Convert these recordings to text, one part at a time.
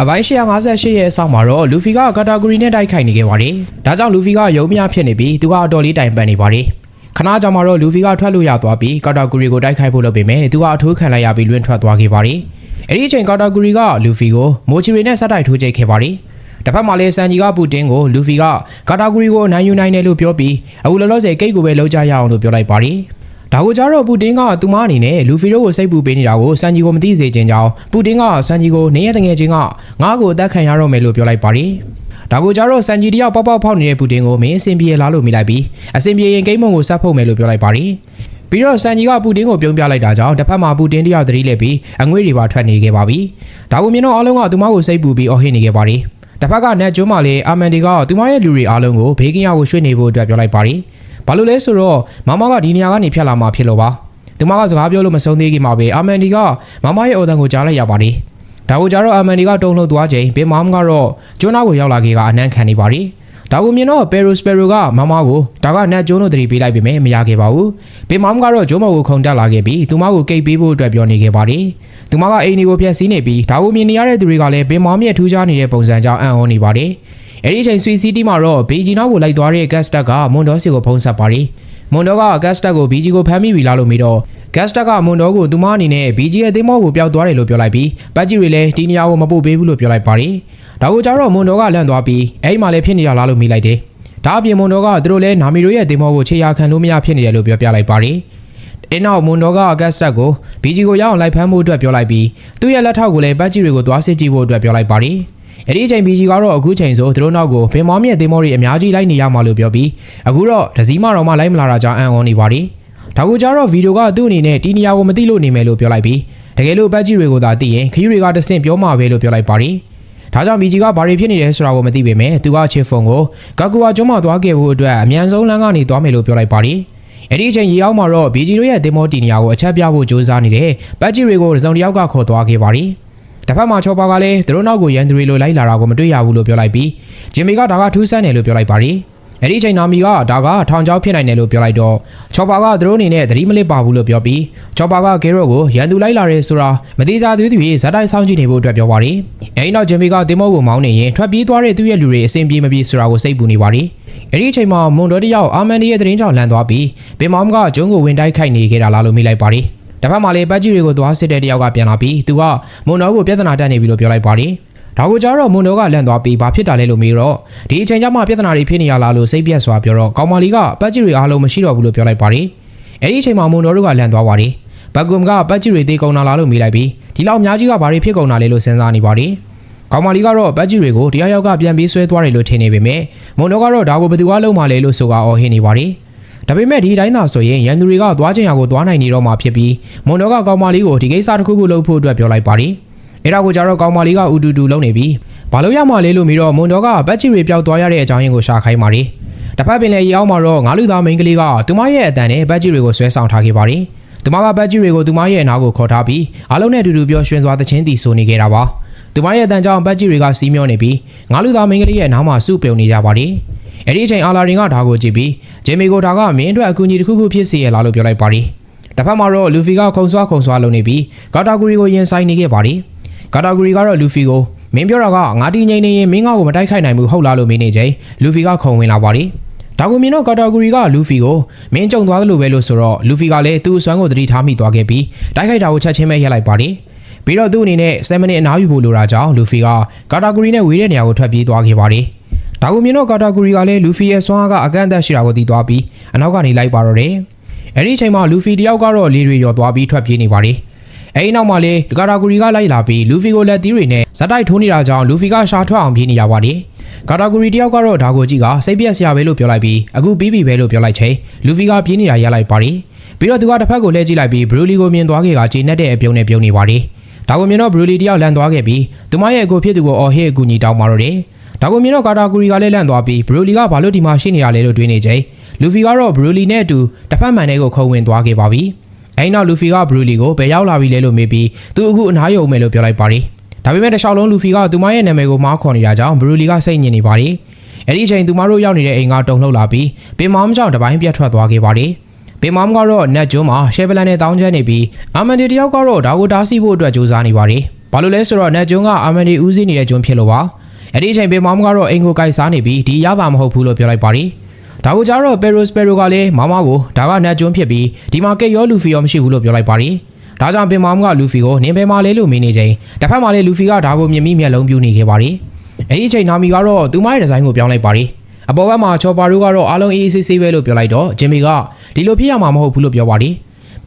အပိုင်း158ရဲ့အဆောင်မှာတော့လူဖီကကာတာဂရီနဲ့တိုက်ခိုက်နေခဲ့ပါတယ်။ဒါကြောင့်လူဖီကရုံမြဖြစ်နေပြီးသူကအတော်လေးတိုင်ပန်နေပါတယ်။ခဏကြာမှာတော့လူဖီကထွက်လို့ရသွားပြီးကာတာဂရီကိုတိုက်ခိုက်ဖို့လုပ်ပေမဲ့သူကအထိုးခံလိုက်ရပြီးလွင့်ထွက်သွားခဲ့ပါတယ်။အဲ့ဒီအချိန်ကာတာဂရီကလူဖီကိုမိုချီရီနဲ့ဆက်တိုက်ထိုးကြိတ်ခဲ့ပါတယ်။တစ်ဖက်မှာလည်းစန်ဂျီကပူတင်ကိုလူဖီကကာတာဂရီကိုအနိုင်ယူနိုင်တယ်လို့ပြောပြီးအခုလောလောဆယ်ကိတ်ကိုပဲလောက်ကြရအောင်လို့ပြောလိုက်ပါတယ်။ ဒါကိုကြတော့ပူတင်ကသူမအနေနဲ့လူဖီတို့ကိုစိတ်ပူပေးနေတာကိုစန်ဂျီကိုမသိစေချင်ကြောင်းပူတင်ကစန်ဂျီကိုနေရတဲ့ငယ်ချင်းကငါ့ကိုအသက်ခံရတော့မယ်လို့ပြောလိုက်ပါတယ်။ဒါကိုကြတော့စန်ဂျီတယောက်ပေါက်ပေါက်ဖောက်နေတဲ့ပူတင်ကိုမင်းအဆင်ပြေလားလို့မိလိုက်ပြီးအဆင်ပြေရင်ဂိမ်းမုံကိုဆက်ဖို့မယ်လို့ပြောလိုက်ပါတယ်။ပြီးတော့စန်ဂျီကပူတင်ကိုပြုံးပြလိုက်တာကြောင့်တစ်ဖက်မှာပူတင်တယောက်သတိလက်ပြီးအငွေ့တွေပါထွက်နေခဲ့ပါပြီ။ဒါကိုမြင်တော့အားလုံးကသူမကိုစိတ်ပူပြီးအော်ဟစ်နေခဲ့ပါတယ်။တစ်ဖက်ကနက်ကျွန်းမှာလည်းအာမန်ဒီကသူမရဲ့လူတွေအားလုံးကိုဘေးကင်းရကိုရွှေ့နေဖို့အတွက်ပြောလိုက်ပါတယ်။ ဘာလို့လဲဆိုတော့မမကဒီနေရာကနေဖြတ်လာမှဖြစ်လို့ပါ။သူမကစကားပြောလို့မဆုံးသေးခင်မှာပဲအာမန်ဒီကမမရဲ့အော်တန်ကိုကြားလိုက်ရပါတယ်။ဒါကိုကြတော့အာမန်ဒီကတုံ့လှုပ်သွားချိန်ဘင်မမ်ကတော့ကျွန်းသားကိုရောက်လာခဲ့ကအနမ်းခံနေပါတယ်။ဒါကိုမြင်တော့ပယ်ရိုစပယ်ရိုကမမကိုဒါကနတ်ကျွန်းတို့တတိပေးလိုက်ပေမဲ့မရခဲ့ပါဘူး။ဘင်မမ်ကတော့ဂျိုးမော်ကိုခုန်တက်လာခဲ့ပြီးသူမကိုကိတ်ပေးဖို့အတွက်ပြောနေခဲ့ပါတယ်။သူမကအိမ်တွေကိုဖျက်ဆီးနေပြီးဒါကိုမြင်နေရတဲ့သူတွေကလည်းဘင်မမ်ရဲ့ထူးခြားနေတဲ့ပုံစံကြောင့်အံ့ဩနေပါတယ်။ အဲဒီအချိန်ဆွီစီတီမှာတော့ဘေဂျီနောက်ကိုလိုက်သွားတဲ့ဂတ်စတက်ကမွန်ဒေါစီကိုဖုံးဆက်ပါတယ်။မွန်ဒေါကဂတ်စတက်ကိုဘီဂျီကိုဖမ်းမိပြီလားလို့မေးတော့ဂတ်စတက်ကမွန်ဒေါကိုသူမအနေနဲ့ဘီဂျီရဲ့အသင်းမောကိုပျောက်သွားတယ်လို့ပြောလိုက်ပြီးပတ်ဂျီတွေလည်းဒီနေရာကိုမပို့ပေးဘူးလို့ပြောလိုက်ပါတယ်။ဒါကိုကြတော့မွန်ဒေါကလန့်သွားပြီးအဲ့ဒီမှာလည်းဖြစ်နေတာလားလို့မေးလိုက်တယ်။ဒါအပြင်မွန်ဒေါကသူတို့လည်းနာမီတို့ရဲ့အသင်းမောကိုခြေရာခံလို့မရဖြစ်နေတယ်လို့ပြောပြလိုက်ပါတယ်။အင်းနောက်မွန်ဒေါကဂတ်စတက်ကိုဘီဂျီကိုရအောင်လိုက်ဖမ်းဖို့အတွက်ပြောလိုက်ပြီးသူ့ရဲ့လက်ထောက်ကိုလည်းပတ်ဂျီတွေကိုသွားစစ်ကြည့်ဖို့အတွက်ပြောလိုက်ပါတယ်။ အဲ့ဒီအချိန်ဘီဂျီကတော့အခုချိန်ဆိုသူတို့နောက်ကိုဘင်မောမြင့်သင်းမောတွေအများကြီးလိုက်နေရမှာလို့ပြောပြီးအခုတော့ဒစည်းမတော်မှလိုက်မလာတာကြောင့်အံ့ဩနေပါတယ်။ဒါကိုကြတော့ဗီဒီယိုကသူ့အနေနဲ့ဒီနေရာကိုမသိလို့နေမယ်လို့ပြောလိုက်ပြီးတကယ်လို့ပတ်ကြီးတွေကိုသာသိရင်ခရီးတွေကတဆင့်ပြောမှာပဲလို့ပြောလိုက်ပါတယ်။ဒါကြောင့်ဘီဂျီကဘာတွေဖြစ်နေတယ်ဆိုတာကိုမသိပေမဲ့သူကချစ်ဖုန်ကိုဂါကူဝါကျွန်းမှာသွားခဲ့ဖို့အတွက်အမြန်ဆုံးလမ်းကနေသွားမယ်လို့ပြောလိုက်ပါတယ်။အဲ့ဒီအချိန်ရေအောင်မှာတော့ဘီဂျီတို့ရဲ့တင်မောတီနေရာကိုအချက်ပြဖို့ကြိုးစားနေတဲ့ပတ်ကြီးတွေကိုစုံတစ်ယောက်ကခေါ်သွားခဲ့ပါတယ်။ တစ်ဖက်မှာချောပါကလည်းသူတို့နောက်ကိုရန်သူတွေလိုလိုက်လာတာကိုမတွေ့ရဘူးလို့ပြောလိုက်ပြီးဂျင်မီကဒါကထူးဆန်းတယ်လို့ပြောလိုက်ပါတယ်။အဲ့ဒီအချိန်နာမီကဒါကထောင်ချောက်ဖြစ်နိုင်တယ်လို့ပြောလိုက်တော့ချောပါကသူတို့အနေနဲ့သတိမလစ်ပါဘူးလို့ပြောပြီးချောပါကဂေရော့ကိုရန်သူလိုက်လာတယ်ဆိုတာမသေးကြသေးသူကြီးဇာတ်တိုင်းစောင့်ကြည့်နေဖို့အတွက်ပြောပါတယ်။အဲ့ဒီနောက်ဂျင်မီကတင်မောကိုမောင်းနေရင်ထွက်ပြေးသွားတဲ့သူ့ရဲ့လူတွေအဆင်ပြေမပြေဆိုတာကိုစိတ်ပူနေပါတယ်။အဲ့ဒီအချိန်မှာမွန်ဒေါ်တယောက်အာမန်ဒီရဲ့သတင်းကြောင့်လန်သွားပြီးပင်မောင်ကဂျုံကိုဝင်တိုက်ခိုက်နေခဲ့တာလားလို့မိလိုက်ပါတယ်။ တစ်ဖက်မှာလည်းပတ်ကြီးတွေကိုသွားစစ်တဲ့တယောက်ကပြန်လာပြီးသူကမွန်ဒေါ်ကိုပြဿနာတက်နေပြီလို့ပြောလိုက်ပါတယ်။ဒါကိုကြတော့မွန်ဒေါ်ကလန့်သွားပြီးဘာဖြစ်တာလဲလို့မေးတော့ဒီအချိန်ကျမှပြဿနာတွေဖြစ်နေရလားလို့စိတ်ပြက်စွာပြောတော့ကောင်မလေးကပတ်ကြီးတွေအားလုံးမရှိတော့ဘူးလို့ပြောလိုက်ပါတယ်။အဲ့ဒီအချိန်မှာမွန်ဒေါ်တို့ကလန့်သွားပါတယ်။ဘက်ကွမ်ကပတ်ကြီးတွေတေးကုန်လာလားလို့မေးလိုက်ပြီးဒီလောက်အများကြီးကဘာတွေဖြစ်ကုန်တာလဲလို့စဉ်းစားနေပါတယ်။ကောင်မလေးကတော့ပတ်ကြီးတွေကိုတရားရောက်ကပြန်ပြီးဆွဲသွားတယ်လို့ထင်နေပေမဲ့မွန်ဒေါ်ကတော့ဒါကိုဘယ်သူကလုံးမလဲလို့ဆိုကအော်ဟင်းနေပါတယ်။ ဒါပေမဲ့ဒီတိုင်းသာဆိုရင်ရန်သူတွေကသွားချင်ရကိုသွားနိုင်နေတော့မှဖြစ်ပြီးမွန်ဒေါ်ကကောင်မလေးကိုဒီကိစ္စတစ်ခုခုလုပ်ဖို့အတွက်ပြောလိုက်ပါတယ်။အဲ့ဒါကိုကြတော့ကောင်မလေးကဥတူတူလုပ်နေပြီးဘာလို့ရမှလဲလို့မီတော့မွန်ဒေါ်ကဘတ်ချီတွေပျောက်သွားရတဲ့အကြောင်းရင်းကိုရှာခိုင်းပါတယ်။တစ်ဖက်ပင်လည်းရေအောင်မှာတော့ငါးလူသားမိန်းကလေးကသူမရဲ့အတန်နဲ့ဘတ်ချီတွေကိုဆွဲဆောင်ထားခဲ့ပါတယ်။သူမကဘတ်ချီတွေကိုသူမရဲ့အနားကိုခေါ်ထားပြီးအားလုံးနဲ့အတူတူပြောရွှင်စွာသချင်းတီဆိုနေခဲ့တာပါ။သူမရဲ့အတန်ကြောင့်ဘတ်ချီတွေကစီးမျောနေပြီးငါးလူသားမိန်းကလေးရဲ့နားမှာစုပြုံနေကြပါတယ်။အဲ့ဒီအချိန်အာလာရင်ကဒါကိုကြည့်ပြီး ဂျေမီကိုဒါကမင်းအတွက်အကူအညီတစ်ခုခုဖြစ်စေရလားလို့ပြောလိုက်ပါတယ်။တစ်ဖက်မှာတော့လူဖီကခုံဆွားခုံဆွားလုပ်နေပြီးဂါတာဂူရီကိုရင်ဆိုင်နေခဲ့ပါတယ်။ဂါတာဂူရီကတော့လူဖီကိုမင်းပြောတာကငါတီငိမ့်နေရင်မင်းငါ့ကိုမတိုက်ခိုက်နိုင်ဘူးဟုတ်လားလို့မေးနေချိန်လူဖီကခုံဝင်လာပါတယ်။ဒါကိုမြင်တော့ဂါတာဂူရီကလူဖီကိုမင်းကြုံသွားသလိုပဲလို့ဆိုတော့လူဖီကလည်းသူ့အစွမ်းကိုသတိထားမိသွားခဲ့ပြီးတိုက်ခိုက်တာကိုချက်ချင်းပဲရပ်လိုက်ပါတယ်။ပြီးတော့သူ့အနေနဲ့7မိနစ်အနားယူဖို့လိုတာကြောင့်လူဖီကဂါတာဂူရီနဲ့ဝေးတဲ့နေရာကိုထွက်ပြေးသွားခဲ့ပါတယ်။ ဒါကိုမြင်တော့ဂါတာဂူရီကလည်းလူဖီရဲ့စွမ်းအားကအကန့်အသတ်ရှိတာကိုသိသွားပြီးအနောက်ကနေလိုက်ပါတော့တယ်။အဲ့ဒီအချိန်မှာလူဖီတယောက်ကတော့လေတွေရော်သွားပြီးထွက်ပြေးနေပါတယ်။အဲဒီနောက်မှာလေဂါတာဂူရီကလိုက်လာပြီးလူဖီကိုလက်သီးတွေနဲ့ဇက်တိုက်ထိုးနေတာကြောင့်လူဖီကရှာထွက်အောင်ပြေးနေရပါတယ်။ဂါတာဂူရီတယောက်ကတော့ဒါကိုကြည့်ကစိတ်ပြက်စရာပဲလို့ပြောလိုက်ပြီးအခုပြီးပြီပဲလို့ပြောလိုက်ချိန်လူဖီကပြေးနေတာရလိုက်ပါတယ်။ပြီးတော့သူကတစ်ဖက်ကိုလှည့်ကြည့်လိုက်ပြီးဘရူလီကိုမြင်သွားခဲ့ကခြေနဲ့တဲ့အပြုံးနဲ့ပြုံးနေပါတယ်။ဒါကိုမြင်တော့ဘရူလီတယောက်လန်သွားခဲ့ပြီးသူမရဲ့အကိုဖြစ်သူကိုအော်ဟစ်အကူညီတောင်းပါတော့တယ်။ ဒါကိုမြင်တော့ဂါတာဂူရီကလည်းလန့်သွားပြီးဘရူလီကဘာလို့ဒီမှာရှိနေတာလဲလို့တွေးနေချိန်လူဖီကတော့ဘရူလီနဲ့အတူတစ်ဖက်မှန်တဲ့ကိုခုံဝင်သွားခဲ့ပါပြီ။အဲဒီနောက်လူဖီကဘရူလီကိုဘယ်ရောက်လာပြီလဲလို့မေးပြီးသူအခုအနားယုံမယ်လို့ပြောလိုက်ပါတယ်။ဒါပေမဲ့တခြားလုံးလူဖီကသူမရဲ့နာမည်ကိုမှားခေါ်နေတာကြောင့်ဘရူလီကစိတ်ညစ်နေပါတယ်။အဲ့ဒီအချိန်သူမတို့ရောက်နေတဲ့အိမ်ကတုံလှုပ်လာပြီးပင်မောင်ကြောင့်တပိုင်းပြတ်ထွက်သွားခဲ့ပါတယ်။ပင်မောင်ကတော့နက်ကျွန်းမှာရှယ်ဗလန်နဲ့တောင်းကျနေပြီးအာမန်ဒီတယောက်ကတော့ဒါကိုတားဆီးဖို့အတွက်ကြိုးစားနေပါတယ်။ဘာလို့လဲဆိုတော့နတ်ကျွန်းကအာမန်ဒီဦးစီးနေတဲ့ကျွန်းဖြစ်လို့ပါ အဲ့ဒီအချိန်ပင်မောင်ကတော့အင်ကိုကိုက်စားနေပြီးဒီရပါမဟုတ်ဘူးလို့ပြောလိုက်ပါတယ်ဒါကိုကြတော့ပယ်ရိုစပယ်ရိုကလည်းမမကိုဒါကနတ်ကျွန်းဖြစ်ပြီးဒီမှာကက်ရောလူဖီရောမရှိဘူးလို့ပြောလိုက်ပါတယ်ဒါကြောင့်ပင်မောင်ကလူဖီကိုနင်ဘယ်မှာလဲလို့မေးနေချိန်တစ်ဖက်မှာလည်းလူဖီကဒါကိုမြင်မိမျက်လုံးပြူနေခဲ့ပါတယ်အဲ့ဒီအချိန်နာမီကတော့သူမရဲ့ဒီဇိုင်းကိုပြောင်းလိုက်ပါတယ်အပေါ်ဘက်မှာချော်ပါတို့ကတော့အားလုံးအေးအေးဆေးဆေးပဲလို့ပြောလိုက်တော့ဂျင်မီကဒီလိုဖြစ်ရမှာမဟုတ်ဘူးလို့ပြောပါတယ်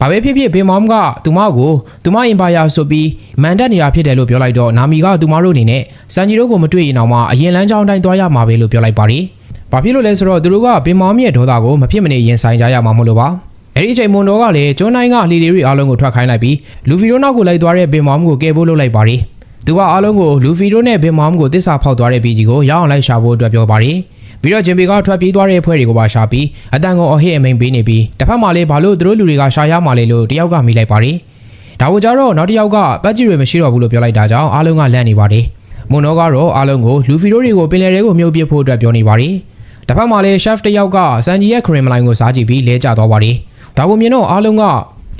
ဘာပဲဖြစ်ဖြစ်ဘင်မောင်ကသူမကိုသူမအင်ပါယာဆိုပြီးမန်တက်နေတာဖြစ်တယ်လို့ပြောလိုက်တော့နာမီကသူမတို့အနေနဲ့စန်ဂျီတို့ကိုမတွေ့ရင်တော့မှအရင်လမ်းကြောင်းတိုင်းသွားရမှာပဲလို့ပြောလိုက်ပါတယ်။ဘာဖြစ်လို့လဲဆိုတော့သူတို့ကဘင်မောင်ရဲ့ဒေါသကိုမဖြစ်မနေရင်ဆိုင်ကြရမှာမဟုတ်လို့ပါ။အဲ့ဒီအချိန်မွန်တော်ကလည်းကျွန်းတိုင်းကလီလီရီအားလုံးကိုထွက်ခိုင်းလိုက်ပြီးလူဖီတို့နောက်ကိုလိုက်သွားတဲ့ဘင်မောင်ကိုကယ်ဖို့လုပ်လိုက်ပါတယ်။သူကအားလုံးကိုလူဖီတို့နဲ့ဘင်မောင်ကိုတစ္ဆာဖောက်သွားတဲ့ဘီဂျီကိုရအောင်လိုက်ရှာဖို့အတွက်ပြောပါတယ်။ ပြီးတော့ဂျင်ဘီကထွက်ပြေးသွားတဲ့အဖွဲ့တွေကိုပါရှာပြီးအတန်ကုန်အဟစ်အမိန်ပေးနေပြီးတစ်ဖက်မှာလည်းဘာလို့သူတို့လူတွေကရှာရမှာလဲလို့တယောက်ကမိလိုက်ပါတယ်။ဒါကိုကြတော့နောက်တစ်ယောက်ကပတ်ကြီးတွေမရှိတော့ဘူးလို့ပြောလိုက်တာကြောင့်အားလုံးကလန့်နေပါတယ်။မွန်နောကတော့အားလုံးကိုလူဖီတို့တွေကိုပင်လယ်ထဲကိုမြုပ်ပစ်ဖို့အတွက်ပြောနေပါတယ်။တစ်ဖက်မှာလည်း chef တစ်ယောက်ကစန်ဂျီရဲ့ခရင်မလိုင်းကိုစားကြည့်ပြီးလဲကျသွားပါတယ်။ဒါကိုမြင်တော့အားလုံးက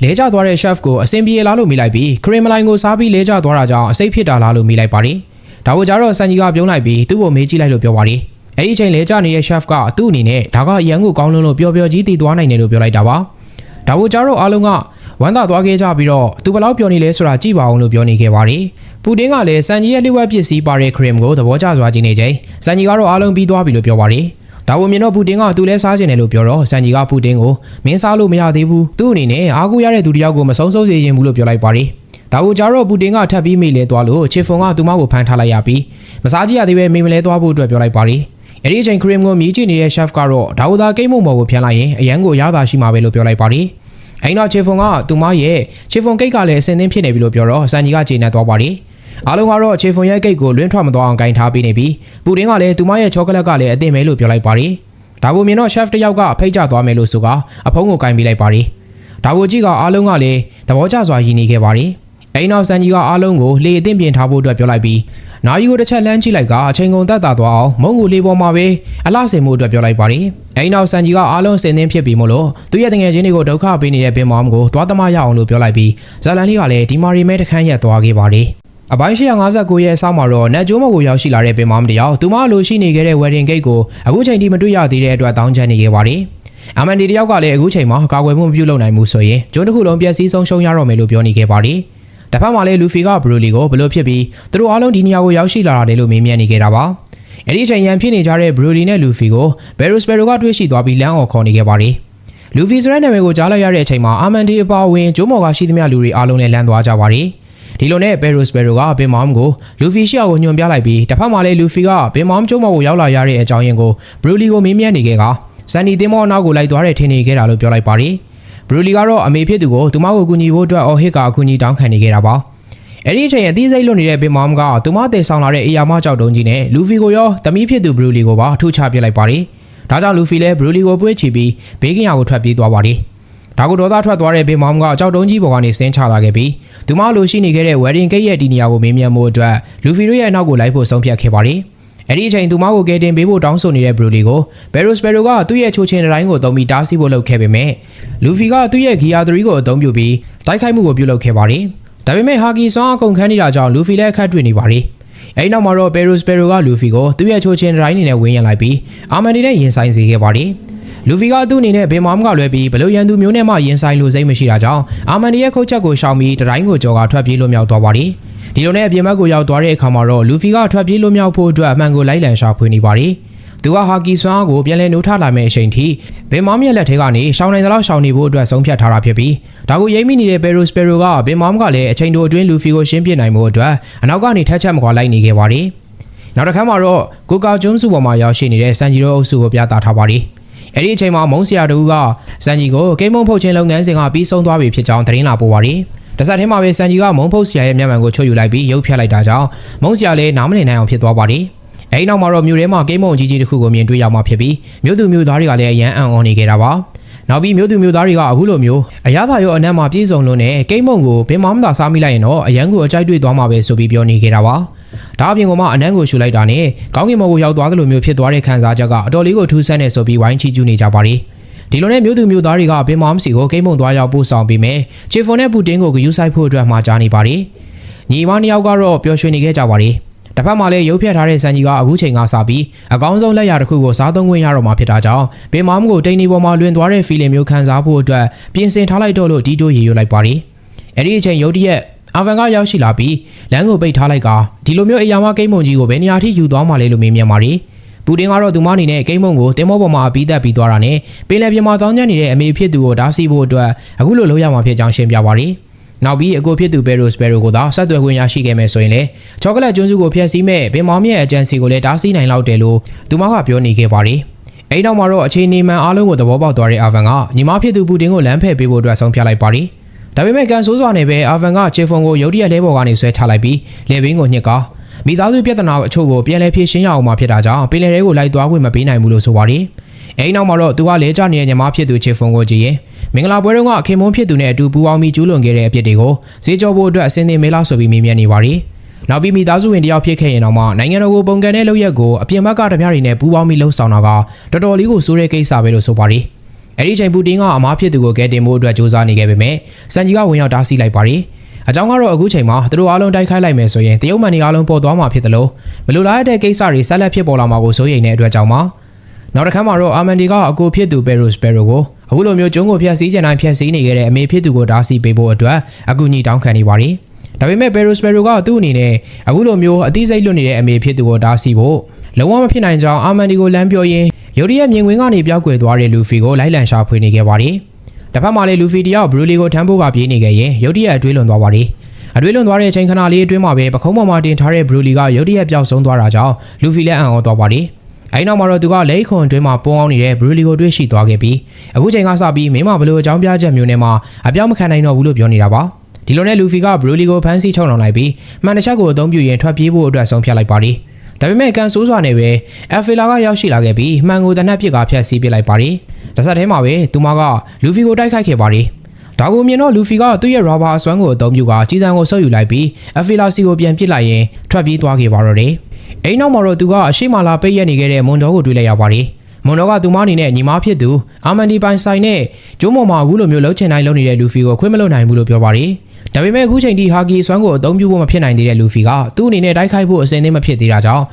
လဲကျသွားတဲ့ chef ကိုအစင်ပြေလားလို့မိလိုက်ပြီးခရင်မလိုင်းကိုစားပြီးလဲကျသွားတာကြောင့်အစိတ်ဖြစ်တာလားလို့မိလိုက်ပါတယ်။ဒါကိုကြတော့စန်ဂျီကပြုံးလိုက်ပြီးသူ့ကိုမေးကြည့်လိုက်လို့ပြောပါတယ်။ အဲ့ဒီအချိန်လဲကျနေတဲ့ chef ကသူ့အနေနဲ့ဒါကအရန်ကိုကောင်းလုံးလို့ပျော်ပျော်ကြီးတည်သွားနိုင်တယ်လို့ပြောလိုက်တာပါ။ဒါကိုကြတော့အားလုံးကဝမ်းသာသွားခဲ့ကြပြီးတော့သူဘယ်လောက်ပျော်နေလဲဆိုတာကြည့်ပါအောင်လို့ပြောနေခဲ့ပါတယ်။ပူတင်ကလည်းစန်ဂျီရဲ့လျှို့ဝှက်ပစ္စည်းပါတဲ့ခရင်ကိုသဘောကျစွာကြည့်နေချိန်စန်ဂျီကတော့အားလုံးပြီးသွားပြီလို့ပြောပါတယ်။ဒါကိုမြင်တော့ပူတင်ကသူလည်းစားကျင်တယ်လို့ပြောတော့စန်ဂျီကပူတင်ကိုမင်းစားလို့မရသေးဘူး။သူ့အနေနဲ့အားကိုးရတဲ့သူတစ်ယောက်ကိုမဆုံးဆုံးစေချင်ဘူးလို့ပြောလိုက်ပါတယ်။ဒါကိုကြတော့ပူတင်ကထပ်ပြီးမိလဲသွားလို့ချစ်ဖွန်ကသူမကိုဖမ်းထားလိုက်ရပြီးမစားကြည့်ရသေးပဲမိမလဲသွားဖို့အတွက်ပြောလိုက်ပါတယ်။ အဲ့ဒီအချိန်ခရင်ကိုမြည်ကြည့်နေတဲ့ chef ကတော့ဒါဝသာကိတ်မုံမော်ကိုဖျက်လိုက်ရင်အရန်ကိုရတာရှိမှာပဲလို့ပြောလိုက်ပါတယ်။အဲ့တော့ချေဖွန်ကသူမရဲ့ချေဖွန်ကိတ်ကလည်းအစင်သင်းဖြစ်နေပြီလို့ပြောတော့စန်ကြီးကကျေနပ်သွားပါတယ်။အားလုံးကတော့ချေဖွန်ရဲ့ကိတ်ကိုလွင့်ထွက်မသွားအောင်ဂိုင်းထားပေးနေပြီးပူတင်ကလည်းသူမရဲ့ချောကလက်ကလည်းအသင့်ပဲလို့ပြောလိုက်ပါတယ်။ဒါကိုမြင်တော့ chef တစ်ယောက်ကဖိတ်ကြသွားမယ်လို့ဆိုကအဖုံးကိုဂိုင်းပေးလိုက်ပါတယ်။ဒါကိုကြည့်ကအားလုံးကလည်းသဘောကျစွာရည်နေခဲ့ပါတယ်။ အဲ့နောက်စန်ကြီးကအားလုံးကိုလေအသင့်ပြင်ထားဖို့အတွက်ပြောလိုက်ပြီးနာယီကိုတစ်ချက်လမ်းကြည့်လိုက်ကအချိန်ကုန်သက်သာသွားအောင်မုံကိုလေးပေါ်မှာပဲအလှဆင်မှုအတွက်ပြောလိုက်ပါတယ်။အဲ့နောက်စန်ကြီးကအားလုံးစင်သင်းဖြစ်ပြီးမို့လို့သူ့ရဲ့တငယ်ချင်းတွေကိုဒုက္ခပေးနေတဲ့ဘင်မောင်ကိုသွားသမားရအောင်လို့ပြောလိုက်ပြီးဇာလန်လေးကလည်းဒီမာရီမဲတခန်းရက်သွားခဲ့ပါတယ်။အပိုင်း159ရဲ့အဆောက်မှာတော့နတ်ကျိုးမကိုရောက်ရှိလာတဲ့ပင်မောင်တယောက်သူမလိုရှိနေခဲ့တဲ့ wedding gate ကိုအခုချိန်ထိမတွေ့ရသေးတဲ့အတွက်တောင်းချနေခဲ့ပါတယ်။အမန်ဒီတယောက်ကလည်းအခုချိန်မှာကာကွယ်မှုမပြုလုပ်နိုင်ဘူးဆိုရင်ဂျွန်းတစ်ခုလုံးပျက်စီးဆုံးရှုံးရတော့မယ်လို့ပြောနေခဲ့ပါတယ်။ တစ်ဖက်မှာလည်းလူဖီကဘရူလီကိုဘလို့ဖြစ်ပြီးသူတို့အားလုံးဒီနေရာကိုရောက်ရှိလာတယ်လို့မေးမြန်းနေခဲ့တာပါ။အဲ့ဒီအချိန်ရန်ဖြစ်နေကြတဲ့ဘရူလီနဲ့လူဖီကိုဘယ်ရိုစပယ်ရိုကတွေ့ရှိသွားပြီးလမ်းအော်ခေါ်နေခဲ့ပါတယ်။လူဖီဆိုတဲ့နာမည်ကိုကြားလိုက်ရတဲ့အချိန်မှာအာမန်ဒီအပါအဝင်ဂျိုးမော်ကရှိသမျှလူတွေအားလုံးနဲ့လမ်းသွားကြပါတယ်။ဒီလိုနဲ့ဘယ်ရိုစပယ်ရိုကဘင်မောင်ကိုလူဖီရှေ့ကိုညွှန်ပြလိုက်ပြီးတစ်ဖက်မှာလည်းလူဖီကဘင်မောင်ဂျိုးမော်ကိုရောက်လာရတဲ့အကြောင်းရင်းကိုဘရူလီကိုမေးမြန်းနေခဲ့ကစန်နီတင်မော်နောက်ကိုလိုက်သွားတဲ့ထင်နေခဲ့တာလို့ပြောလိုက်ပါတယ်။ ဘရူလီကတော့အမေဖြစ်သူကိုသူမကိုကူညီဖို့အတွက်အော်ဟစ်ကအကူညီတောင်းခံနေခဲ့တာပါ။အဲ့ဒီအချိန်အသေးစိတ်လွတ်နေတဲ့ဘင်မောင်ကသူမတည်ဆောင်လာတဲ့အေယာမကြောက်တုံးကြီးနဲ့လူဖီကိုရောတမီးဖြစ်သူဘရူလီကိုပါထုချပစ်လိုက်ပါတယ်။ဒါကြောင့်လူဖီလည်းဘရူလီကိုပွေးချပြီးဘေးကင်ယာကိုထွက်ပြေးသွားပါတယ်။ဒါကိုဒေါသထွက်သွားတဲ့ဘင်မောင်ကကြောက်တုံးကြီးပေါ်ကနေဆင်းချလာခဲ့ပြီးသူမလိုရှိနေခဲ့တဲ့ wedding cake ရဲ့ဒီနေရာကိုမေးမြန်းမှုအတွက်လူဖီတို့ရဲ့နောက်ကိုလိုက်ဖို့ဆုံးဖြတ်ခဲ့ပါတယ်။ အဲ့ဒီအချိန်သူမကိုကယ်တင်ပေးဖို့တောင်းဆိုနေတဲ့ဘရူလီကိုဘယ်ရိုစပယ်ရိုကသူ့ရဲ့ချိုချင်းတိုင်းကိုတုံးပြီးတားဆီးဖို့လုပ်ခဲ့ပေမဲ့လူဖီကသူ့ရဲ့ဂီယာ3ကိုအသုံးပြုပြီးတိုက်ခိုက်မှုကိုပြုလုပ်ခဲ့ပါတယ်။ဒါပေမဲ့ဟာကီဆွမ်းအကုန်ခန်းနေတာကြောင့်လူဖီလည်းအခက်တွေ့နေပါတယ်။အဲဒီနောက်မှာတော့ဘယ်ရိုစပယ်ရိုကလူဖီကိုသူ့ရဲ့ချိုချင်းတိုင်းအနေနဲ့ဝင်းရလိုက်ပြီးအာမန်ဒီနဲ့ရင်ဆိုင်စေခဲ့ပါတယ်။လူဖီကသူ့အနေနဲ့ဘင်မောင်ကလွဲပြီးဘလို့ရန်သူမျိုးနဲ့မှရင်ဆိုင်လို့စိတ်မရှိတာကြောင့်အာမန်ဒီရဲ့ခုတ်ချက်ကိုရှောင်ပြီးတတိုင်းကိုကြော်ကထွက်ပြေးလွတ်မြောက်သွားပါတယ်။ ဒီလိုနဲ့အပြင်ဘက်ကိုရောက်သွားတဲ့အခါမှာတော့လူဖီကထွက်ပြေးလွတ်မြောက်ဖို့အတွက်အမှန်ကိုလိုက်လံရှာဖွေနေပါတယ်။သူကဟာကီဆွမ်းကိုပြန်လည်နှုတ်ထလာမယ့်အချိန်ထိဘင်မောင်ရဲ့လက်ထဲကနေရှောင်းနိုင်သလောက်ရှောင်းနေဖို့အတွက်ဆုံးဖြတ်ထားတာဖြစ်ပြီးဒါကိုရိမ့်မိနေတဲ့ဘယ်ရိုစပယ်ရိုကဘင်မောင်ကလည်းအချိန်တိုအတွင်းလူဖီကိုရှင်းပြနိုင်မှုအတွက်အနောက်ကနေထက်ချက်မကွာလိုက်နေခဲ့ပါတယ်။နောက်တစ်ခါမှာတော့ကိုကာကျွန်းစုပေါ်မှာရောက်ရှိနေတဲ့စန်ဂျီရိုအုပ်စုကိုပြသထားပါတယ်။အဲ့ဒီအချိန်မှာမုံဆရာတို့ကစန်ဂျီကိုဂိမ်းမုံဖုတ်ခြင်းလုပ်ငန်းစဉ်ကပြီးဆုံးသွားပြီဖြစ်ကြောင်းသတင်းလာပို့ပါတယ်။ တစက်ထဲမှာပဲစန်ဂျီကမုံဖုတ်ဆရာရဲ့မျက်မှန်ကိုချွတ်ယူလိုက်ပြီးရုပ်ဖျက်လိုက်တာကြောင့်မုံဆရာလည်းနားမလည်နိုင်အောင်ဖြစ်သွားပါတယ်။အဲဒီနောက်မှာတော့မြို့ထဲမှာဂိမ်းမုံကြီးကြီးတစ်ခုကိုမြင်တွေ့ရမှာဖြစ်ပြီးမြို့သူမြို့သားတွေကလည်းအရန်အံ့ဩနေကြတာပါ။နောက်ပြီးမြို့သူမြို့သားတွေကအခုလိုမျိုးအရသာရောအနက်မှာပြည်စုံလို့နဲ့ဂိမ်းမုံကိုဘင်မောင်းသာစားမိလိုက်ရင်တော့အရန်ကိုအကြိုက်တွေ့သွားမှာပဲဆိုပြီးပြောနေကြတာပါ။ဒါအပြင်ကမှအနန်းကိုရှူလိုက်တာနဲ့ကောင်းကင်ဘုံကိုရောက်သွားသလိုမျိုးဖြစ်သွားတဲ့ခံစားချက်ကအတော်လေးကိုထူးဆန်းနေဆိုပြီးဝိုင်းချီကျူးနေကြပါတယ်။ ဒီလိုနဲ့မြို့သူမြို့သားတွေကဘင်မောင်းစီကိုဂိမ်းမုံသွားရောက်ပို့ဆောင်ပြီးမယ်။ချေဖွန်နဲ့ပူတင်ကိုဂယူးဆိုင်ဖို့အတွက်မှာကြားနေပါတယ်။ညီမနှစ်ယောက်ကတော့ပျော်ရွှင်နေခဲ့ကြပါတယ်တစ်ဖက်မှာလည်းရုပ်ဖြတ်ထားတဲ့စံကြီးကအခုချိန်ကစပြီးအကောင်းဆုံးလက်ရာတစ်ခုကိုစားသုံးခွင့်ရတော့မှာဖြစ်တာကြောင့်ပင်မမကိုတိန်ဒီပေါ်မှာလွင်သွားတဲ့ဖီလင်မျိုးခံစားဖို့အတွက်ပြင်ဆင်ထားလိုက်တော့လို့ဒီတိုရေရွတ်လိုက်ပါတယ်အဲ့ဒီအချိန်ရုတ်တရက်အာဗန်ကရောက်ရှိလာပြီးလမ်းကိုပိတ်ထားလိုက်ကဒီလိုမျိုးအရာမကိန်းမုံကြီးကိုဘယ်နေရာထိယူသွားမှလဲလို့မေးမြန်းပါတယ် ပူတင်ကတော့သူမအနေနဲ့ကိန်းမုံကိုတင်မောပေါ်မှာအပြီးသက်ပြီးသွားတာနဲ့ပင်လယ်ပြင်မှာတောင်းကျနေတဲ့အမေဖြစ်သူကိုဓာတ်စီဖို့အတွက်အခုလိုလုပ်ရမှာဖြစ်ကြောင်းရှင်းပြပါတယ်နောက်ပြီးအကိုဖြစ်သူဘယ်ရိုစပယ်ရိုကိုသာဆက်သွယ်ခွင့်ရရှိခဲ့မယ်ဆိုရင်လေချောကလက်ကျွန်းစုကိုဖျက်ဆီးမဲ့ပင်မောင်မြရဲ့အကြံစီကိုလည်းတားဆီးနိုင်လောက်တယ်လို့သူမကပြောနေခဲ့ပါတယ်။အဲဒီနောက်မှာတော့အခြေအနေမှန်အားလုံးကိုသဘောပေါက်သွားတဲ့အာဗန်ကညီမဖြစ်သူပူတင်ကိုလမ်းဖယ်ပေးဖို့အတွက်ဆုံးဖြတ်လိုက်ပါတယ်။ဒါပေမဲ့ကန်ဆိုးစွာနဲ့ပဲအာဗန်ကချေဖုံကိုရုတ်တရက်လဲပေါ်ကနေဆွဲချလိုက်ပြီးလေဘင်းကိုညှစ်ကာ မိသားစုပြဿနာအချို့ကိုပြန်လည်ဖြေရှင်းရအောင်မှဖြစ်တာကြောင့်ပင်လယ်ထဲကိုလိုက်သွားခွင့်မပေးနိုင်ဘူးလို့ဆိုပါတယ်။အဲဒီနောက်မှာတော့သူကလဲကျနေတဲ့ညီမဖြစ်သူချေဖုံကိုကြည့်ရင်မင်္ဂလာပွဲတုန်းကခင်မုန်းဖြစ်သူနဲ့အတူပူပေါင်းပြီးကျူးလွန်ခဲ့တဲ့အဖြစ်တွေကိုဈေးကြောဖို့အတွက်အစင်းသင်မေးလားဆိုပြီးမေးမြန်းနေပါတယ်။နောက်ပြီးမိသားစုဝင်တယောက်ဖြစ်ခဲ့ရင်တော့မှနိုင်ငံတော်ကိုပုံကန်တဲ့လုပ်ရက်ကိုအပြင်ဘက်ကဓမြတွေနဲ့ပူးပေါင်းပြီးလှုပ်ဆောင်တာကတော်တော်လေးကိုစိုးတဲ့ကိစ္စပဲလို့ဆိုပါတယ်။အဲဒီချိန်ပူတင်ကအမားဖြစ်သူကိုကဲတင်ဖို့အတွက်စူးစမ်းနေခဲ့ပေမဲ့စန်ဂျီကဝင်ရောက်တားဆီးလိုက်ပါတယ်။ အကြောင်းကတော့အခုချိန်မှာသူတို့အားလုံးတိုက်ခိုက်လိုက်မယ်ဆိုရင်တရုတ်မှန်တွေအားလုံးပေါ်သွားမှာဖြစ်တယ်လို့မလိုလားတဲ့ကိစ္စတွေဆက်လက်ဖြစ်ပေါ်လာမှာကိုစိုးရိမ်တဲ့အတွက်ကြောင့်ပါနောက်တစ်ခါမှာတော့အာမန်ဒီကအကိုဖြစ်သူဘယ်ရိုစပယ်ရိုကိုအခုလိုမျိုးကျုံးကိုဖျက်ဆီးကြတိုင်းဖျက်ဆီးနေခဲ့တဲ့အမေဖြစ်သူကိုတားဆီးပေးဖို့အတွက်အကူအညီတောင်းခံနေပါတယ်။ဒါပေမဲ့ဘယ်ရိုစပယ်ရိုကသူ့အနေနဲ့အခုလိုမျိုးအသိစိတ်လွတ်နေတဲ့အမေဖြစ်သူကိုတားဆီးဖို့လုံးဝမဖြစ်နိုင်ကြောင်းအာမန်ဒီကိုလမ်းပြောရင်းယိုဒီရဲ့မြင်ကွင်းကနေပြောက်ကွယ်သွားတဲ့လူဖီကိုလိုက်လံရှာဖွေနေခဲ့ပါတယ်။ တစ်ဖက်မှာလည်းလူဖီတယောက်ဘရူလီကိုထမ်းဖို့ကပြေးနေခဲ့ရင်ယိုဒီရဲ့အတွေးလွန်သွားပါတယ်။အတွေးလွန်သွားတဲ့အချိန်ခဏလေးအတွင်းမှာပဲပခုံးပေါ်မှာတင်ထားတဲ့ဘရူလီကယိုဒီရဲ့ပျောက်ဆုံးသွားတာကြောင့်လူဖီလည်းအံ့ဩသွားပါတယ်။အဲဒီနောက်မှာတော့သူကလက်ခွန်အတွင်းမှာပုံအောင်နေတဲ့ဘရူလီကိုတွေ့ရှိသွားခဲ့ပြီးအခုချိန်ကစပြီးမင်းမဘလို့အကြောင်းပြချက်မျိုးနဲ့မှအပြောင်းမခံနိုင်တော့ဘူးလို့ပြောနေတာပါ။ဒီလိုနဲ့လူဖီကဘရူလီကိုဖမ်းဆီးချုပ်နှောင်လိုက်ပြီးမှန်တစ်ချက်ကိုအသုံးပြုရင်ထွက်ပြေးဖို့အတွက်ဆုံးဖြတ်လိုက်ပါတယ်။ ဒါပေမဲ့ကန်ဆိုးစွာနဲ့ပဲအဖီလာကရောက်ရှိလာခဲ့ပြီးမှန်ကိုတနက်ပစ်ကဖျက်ဆီးပစ်လိုက်ပါတယ်။တစ်ဆက်တည်းမှာပဲသူမကလူဖီကိုတိုက်ခိုက်ခဲ့ပါတယ်။ဒါကိုမြင်တော့လူဖီကသူ့ရဲ့ရာဘာအစွမ်းကိုအသုံးပြုကကြီးစံကိုဆုပ်ယူလိုက်ပြီးအဖီလာစီကိုပြန်ပစ်လိုက်ရင်ထွက်ပြေးသွားခဲ့ပါတော့တယ်။အိမ်နောက်မှာတော့သူကအရှိမလာပိတ်ရက်နေခဲ့တဲ့မွန်တော်ကိုတွေ့လိုက်ရပါတယ်။မွန်တော်ကသူမအနေနဲ့ညီမဖြစ်သူအာမန်ဒီပိုင်ဆိုင်နဲ့ကျိုးမော်မှာအခုလိုမျိုးလှုပ်ချင်တိုင်းလှုပ်နေတဲ့လူဖီကိုခွင့်မလွတ်နိုင်ဘူးလို့ပြောပါတယ်။ ဒါပေမဲ့အခုချိန်ထိဟာကီစွမ်းကိုအသုံးပြုဖို့မဖြစ်နိုင်သေးတဲ့လူဖီကသူ့အနေနဲ့တိုက်ခိုက်ဖို့အစဉ်အသင့်မဖြစ်သေးတာကြောင့်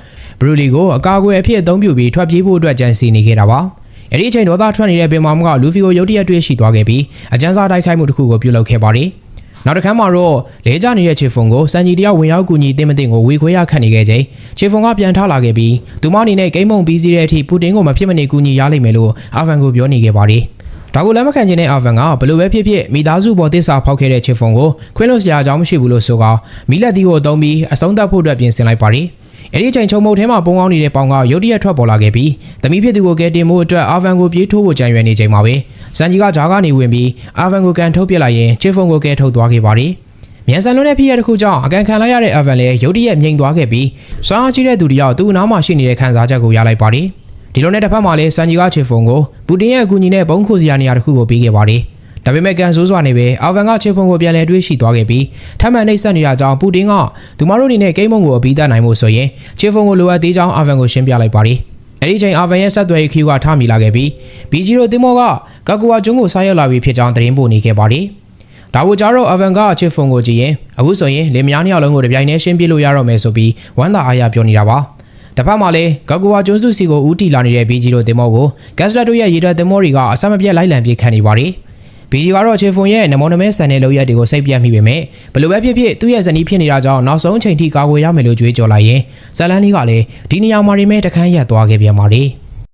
ဘရူလီကိုအကာအကွယ်အဖြစ်အသုံးပြုပြီးထွက်ပြေးဖို့အတွက်ကြံစီနေခဲ့တာပါ။အဲ့ဒီအချိန်ဒေါသထွက်နေတဲ့ပင်မောင်ကလူဖီကိုရုတ်တရက်တွေ့ရှိသွားခဲ့ပြီးအကျန်းစားတိုက်ခိုက်မှုတစ်ခုကိုပြုလုပ်ခဲ့ပါတယ်။နောက်တစ်ခါမှတော့လဲကျနေတဲ့ချေဖုံကိုစန်ကြီးတယောက်ဝင်ရောက်ကူညီတင်မတင်ကိုဝေခွဲရခတ်နေခဲ့ချိန်ချေဖုံကပြန်ထလာခဲ့ပြီးသူမအနေနဲ့ဂိမ်းမုံပြီးစီးတဲ့အထိပူတင်ကိုမဖြစ်မနေကူညီရလိမ့်မယ်လို့အာဗန်ကိုပြောနေခဲ့ပါတယ်။ ဒါကိုလက်မခံခြင်းတဲ့အာဗန်ကဘလို့ပဲဖြစ်ဖြစ်မိသားစုပေါ်တစ္ဆာဖောက်ခဲ့တဲ့ချေဖုံကိုခွင့်လို့စရာအကြောင်းမရှိဘူးလို့ဆိုကမီလက်တီကိုအသုံးပြီးအဆုံးသတ်ဖို့အတွက်ပြင်ဆင်လိုက်ပါတယ်။အဲ့ဒီအချိန်ချုံမုတ်ထဲမှာပုံအောင်နေတဲ့ပေါင်ကရုတ်တရက်ထွက်ပေါ်လာခဲ့ပြီးသမီးဖြစ်သူကိုကယ်တင်မှုအတွက်အာဗန်ကိုပြေးထိုးဖို့ကြံရွယ်နေချိန်မှာပဲစန်ဂျီကဂျာကနေဝင်ပြီးအာဗန်ကိုကန်ထုတ်ပစ်လိုက်ရင်ချေဖုံကိုကယ်ထုတ်သွားခဲ့ပါတယ်။မြန်ဆန်လွန်းတဲ့ဖြစ်ရတစ်ခုကြောင့်အကန်ခံလိုက်ရတဲ့အဗန်လည်းရုတ်တရက်မြိန်သွားခဲ့ပြီးစွမ်းအားကြီးတဲ့သူတယောက်သူ့နားမှာရှိနေတဲ့ခံစားချက်ကိုရလိုက်ပါတယ်။ ဒီလိုနဲ့တစ်ဖက်မှာလည်းစန်ဂျီကချေဖုံကိုပူတင်ရဲ့အကူအညီနဲ့ဘုံခိုစရာနေရာတစ်ခုကိုပေးခဲ့ပါတယ်။ဒါပေမဲ့ကန်ဆိုးစွာနေပဲအာဗန်ကချေဖုံကိုပြန်လည်တွေးရှိသွားခဲ့ပြီးထပ်မံနှိပ်စက်နေတာကြောင့်ပူတင်ကသူမတို့အနေနဲ့ဂိမ်းမုံကိုအပြီးသတ်နိုင်မှုဆိုရင်ချေဖုံကိုလိုအပ်သေးကြောင်းအာဗန်ကိုရှင်းပြလိုက်ပါတယ်။အဲ့ဒီချိန်အာဗန်ရဲ့ဆက်သွယ်ရေးခီးကထားမိလာခဲ့ပြီးဘီဂျီရိုတင်မောကကာကူဝါကျွန်းကိုစားရောက်လာပြီးဖြစ်ကြောင်းသတင်းပို့နေခဲ့ပါတယ်။ဒါကိုကြတော့အဗန်ကအချစ်ဖုန်ကိုကြည့်ရင်အခုဆိုရင်လင်မယားနှစ်ယောက်လုံးကိုတပြိုင်တည်းရှင်းပြလို့ရတော့မယ်ဆိုပြီးဝမ်းသာအားရပြောနေတာပါ။ တစ်ဖက်မှာလည်းဂကူဝါကျွန်းစုစီကိုဦးတီလာနေတဲ့ဘီဂျီတို့တင်မောကိုဂက်စတက်တို့ရဲ့ရေတပ်တင်မောတွေကအဆက်မပြတ်လိုက်လံပြေးခံနေပါတယ်။ဘီဂျီကတော့ချေဖုန်ရဲ့နမောနမဲဆန်တဲ့လောက်ရက်တွေကိုစိတ်ပြတ်မိပေမဲ့ဘလို့ပဲဖြစ်ဖြစ်သူ့ရဲ့ဇနီးဖြစ်နေတာကြောင့်နောက်ဆုံးအချိန်ထိကာကွယ်ရမယ်လို့ကြွေးကြော်လိုက်ရင်ဇလန်နီကလည်းဒီနေရာမှာနေမဲ့တခန်းရက်သွားခဲ့ပြန်ပါလေ။